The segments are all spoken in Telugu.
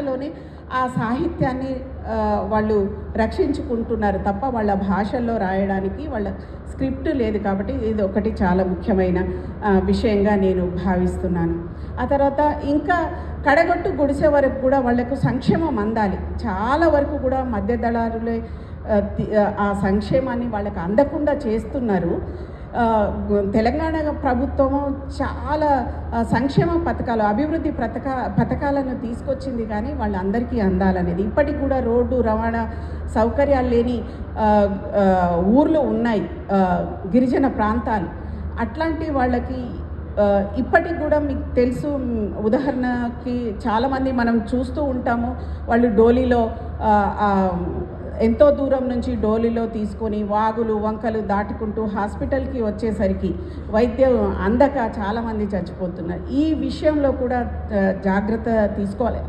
లోనే ఆ సాహిత్యాన్ని వాళ్ళు రక్షించుకుంటున్నారు తప్ప వాళ్ళ భాషల్లో రాయడానికి వాళ్ళ స్క్రిప్ట్ లేదు కాబట్టి ఇది ఒకటి చాలా ముఖ్యమైన విషయంగా నేను భావిస్తున్నాను. ఆ తర్వాత ఇంకా కడగొట్టు గుడిసే వరకు కూడా వాళ్ళకు సంక్షేమం అందాలి. చాలా వరకు కూడా మధ్య దళారులే ఆ, సంక్షేమాన్ని వాళ్ళకి అందకుండా చేస్తున్నారు. తెలంగాణ ప్రభుత్వము చాలా సంక్షేమ పథకాలు అభివృద్ధి పథక పథకాలను తీసుకొచ్చింది కానీ వాళ్ళందరికీ అందాలనేది. ఇప్పటికి కూడా రోడ్డు రవాణా సౌకర్యాలు లేని ఊర్లు ఉన్నాయి గిరిజన ప్రాంతాలు. అట్లాంటి వాళ్ళకి ఇప్పటికి కూడా మీకు తెలుసు ఉదాహరణకి చాలామంది మనం చూస్తూ ఉంటాము వాళ్ళు డోలీలో ఎంతో దూరం నుంచి డోలీలో తీసుకొని వాగులు వంకలు దాటుకుంటూ హాస్పిటల్కి వచ్చేసరికి వైద్యం అందక చాలామంది చచ్చిపోతున్నారు. ఈ విషయంలో కూడా జాగ్రత్త తీసుకోవాలి.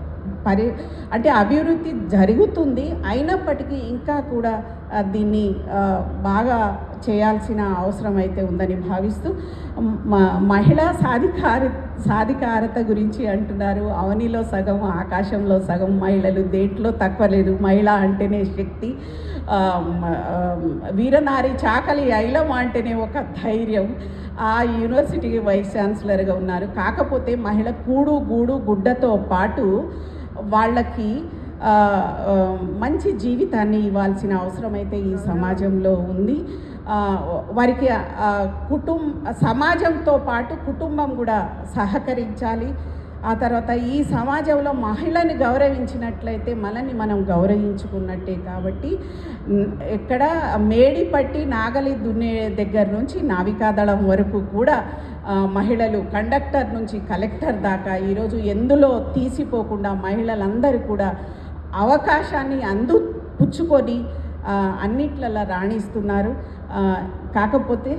పరి అంటే అభివృద్ధి జరుగుతుంది. అయినప్పటికీ ఇంకా కూడా దీన్ని బాగా చేయాల్సిన అవసరం అయితే ఉందని భావిస్తూ మహిళా సాధికారి సాధికారత గురించి అంటున్నారు. అవనిలో సగం ఆకాశంలో సగం మహిళలు దేంట్లో తక్కువ లేదు. మహిళ అంటేనే శక్తి వీరనారి చాకలి ఐలం అంటేనే ఒక ధైర్యం. ఆ యూనివర్సిటీకి వైస్ ఛాన్సలర్గా ఉన్నారు. కాకపోతే మహిళ కూడు గూడు గుడ్డతో పాటు వాళ్ళకి మంచి జీవితాన్ని ఇవ్వాల్సిన అవసరం అయితే ఈ సమాజంలో ఉంది. వారికి కుటుంబ సమాజంతో పాటు కుటుంబం కూడా సహకరించాలి. ఆ తర్వాత ఈ సమాజంలో మహిళని గౌరవించినట్లయితే మనని మనం గౌరవించుకున్నట్టే కాబట్టి ఇక్కడ ఎక్కడ మేడి పట్టి నాగలి దున్నే దగ్గర నుంచి నావికాదళం వరకు కూడా మహిళలు కండక్టర్ నుంచి కలెక్టర్ దాకా ఈరోజు ఎందులో తీసిపోకుండా మహిళలందరూ కూడా అవకాశాన్ని అందు పుచ్చుకొని అన్నిట్లలో రాణిస్తున్నారు. కాకపోతే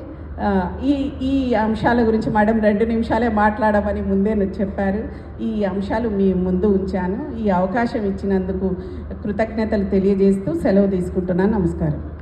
ఈ ఈ అంశాల గురించి మేడం రెండు నిమిషాలే మాట్లాడమని ముందే చెప్పారు. ఈ అంశాలు మీ ముందు ఉంచాను. ఈ అవకాశం ఇచ్చినందుకు కృతజ్ఞతలు తెలియజేస్తూ సెలవు తీసుకుంటున్నాను. నమస్కారం.